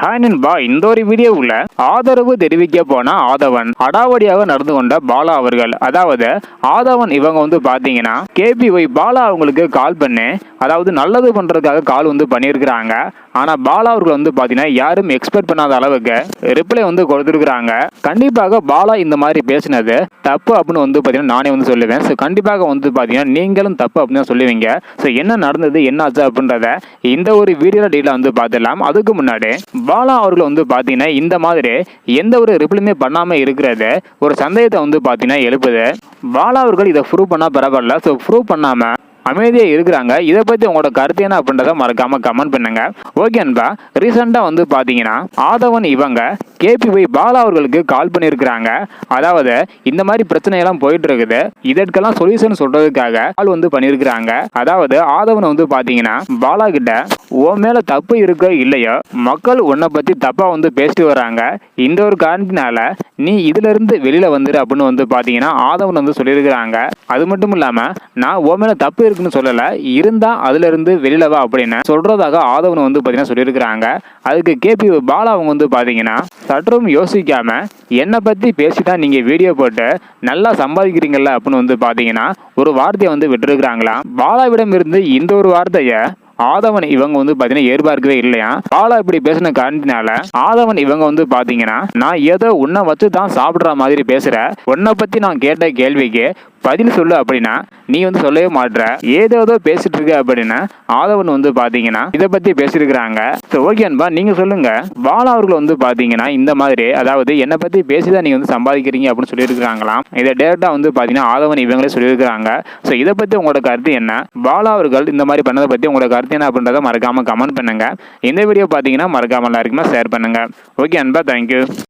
Hi நண்பா இந்த ஒரு வீடியோவில் ஆதரவு தெரிவிக்க போன ஆதவன் அடாவடியாக நடந்து கொண்ட பாலா அவர்கள். அதாவது ஆதவன் இவங்க வந்து பார்த்தீங்கன்னா கேபிஒய் பாலா அவங்களுக்கு கால் பண்ணி. அதாவது நல்லது பண்ணுறதுக்காக கால் வந்து பண்ணியிருக்கிறாங்க ஆனால் பாலா அவர்கள் வந்து பார்த்தீங்கன்னா யாரும் எக்ஸ்பெக்ட் பண்ணாத அளவுக்கு ரிப்ளை வந்து கொடுத்துருக்குறாங்க. கண்டிப்பாக பாலா இந்த மாதிரி பேசினது தப்பு அப்படின்னு வந்து பார்த்தீங்கன்னா நானே வந்து சொல்லுவேன். ஸோ கண்டிப்பாக வந்து பார்த்தீங்கன்னா நீங்களும் தப்பு அப்படின்னு சொல்லுவீங்க. ஸோ என்ன நடந்தது என்ன ஆச்சு அப்படின்றத இந்த ஒரு வீடியோ டீலாக வந்து பார்த்துடலாம். அதுக்கு முன்னாடி பாலா அவர்கள் வந்து பார்த்தீங்கன்னா இந்த மாதிரி எந்த ஒரு ரிப்ளையுமே பண்ணாமல் இருக்கிறது ஒரு சந்தேகத்தை வந்து பார்த்தீங்கன்னா எழுப்புது. பாலா அவர்கள் இதை ப்ரூவ் பண்ணால் பரவாயில்ல. ஸோ ப்ரூவ் பண்ணாமல் அமைதியாக இருக்கிறாங்க. இதை பற்றி உங்களோட கருத்து என்ன அப்படின்றத மறக்காம கமெண்ட் பண்ணுங்க. ஓகே அன்பா ரீசெண்டாக வந்து பார்த்தீங்கன்னா ஆதவன் இவங்க கேபிஒய் பாலா அவர்களுக்கு கால் பண்ணியிருக்கிறாங்க. அதாவது இந்த மாதிரி பிரச்சனையெல்லாம் போயிட்டு இருக்குது இதற்கெல்லாம் சொல்யூஷன் சொல்றதுக்காக கால் வந்து பண்ணியிருக்கிறாங்க. அதாவது ஆதவன் வந்து பார்த்தீங்கன்னா பாலா கிட்ட உன் மேல தப்பு இருக்கோ இல்லையோ மக்கள் உன்னை பத்தி தப்பா வந்து பேசிட்டு வராங்க. இந்த ஒரு காரணத்தினால நீ இதுல இருந்து வெளியில வந்துரு அப்படின்னு வந்து பாத்தீங்கன்னா ஆதவன் வந்து சொல்லியிருக்கிறாங்க. அது மட்டும் இல்லாம நான் உன் மேல தப்பு இருக்குன்னு சொல்லல. இருந்தா அதுல இருந்து வெளியில வா அப்படின்னு சொல்றதாக ஆதவன் வந்து பாத்தீங்கன்னா சொல்லியிருக்கிறாங்க. அதுக்கு கேபி பாலா அவங்க வந்து பாத்தீங்கன்னா சற்றும் யோசிக்காம என்னை பத்தி பேசிதான் நீங்க வீடியோ போட்டு நல்லா சம்பாதிக்கிறீங்கல்ல அப்படின்னு வந்து பாத்தீங்கன்னா ஒரு வார்த்தையை வந்து விட்டுருக்குறாங்களாம். பாலாவிடம் இருந்து இந்த ஒரு வார்த்தையை ஆதவன் இவங்க வந்து பாத்தீங்கன்னா எதிர்பார்க்கவே இல்லையா? பாலா இப்படி பேசின காரணத்தினால ஆதவன் இவங்க வந்து பாத்தீங்கன்னா நான் ஏதோ உன்னை வச்சு தான் சாப்பிடுற மாதிரி பேசுற. உன்னை பத்தி நான் கேட்ட கேள்விக்கு பதில் சொல்லு அப்படின்னா நீ வந்து சொல்லவே மாட்ற. ஏதோ பேசிட்டு இருக்க அப்படின்னா ஆதவன் வந்து பாத்தீங்கன்னா இதை பத்தி பேசியிருக்கிறாங்க ஸோ ஓகே அன்பா நீங்க சொல்லுங்க. பாலா அவர்கள் வந்து பாத்தீங்கன்னா இந்த மாதிரி அதாவது என்னை பத்தி பேசிதான் நீங்க வந்து சம்பாதிக்கிறீங்க அப்படின்னு சொல்லியிருக்கிறாங்களாம். இதை டேரக்டா வந்து பாத்தீங்கன்னா ஆதவன் இவங்களே சொல்லியிருக்கிறாங்க. ஸோ இதை பத்தி உங்களோட கருத்து என்ன? பாலா அவர்கள் இந்த மாதிரி பண்ணதை பத்தி உங்களோட கருத்து என்ன அப்படின்றத மறக்காம கமெண்ட் பண்ணுங்க. இந்த வீடியோ பாத்தீங்கன்னா மறக்காம எல்லாருக்குமே ஷேர் பண்ணுங்க. ஓகே அன்பா தேங்க்யூ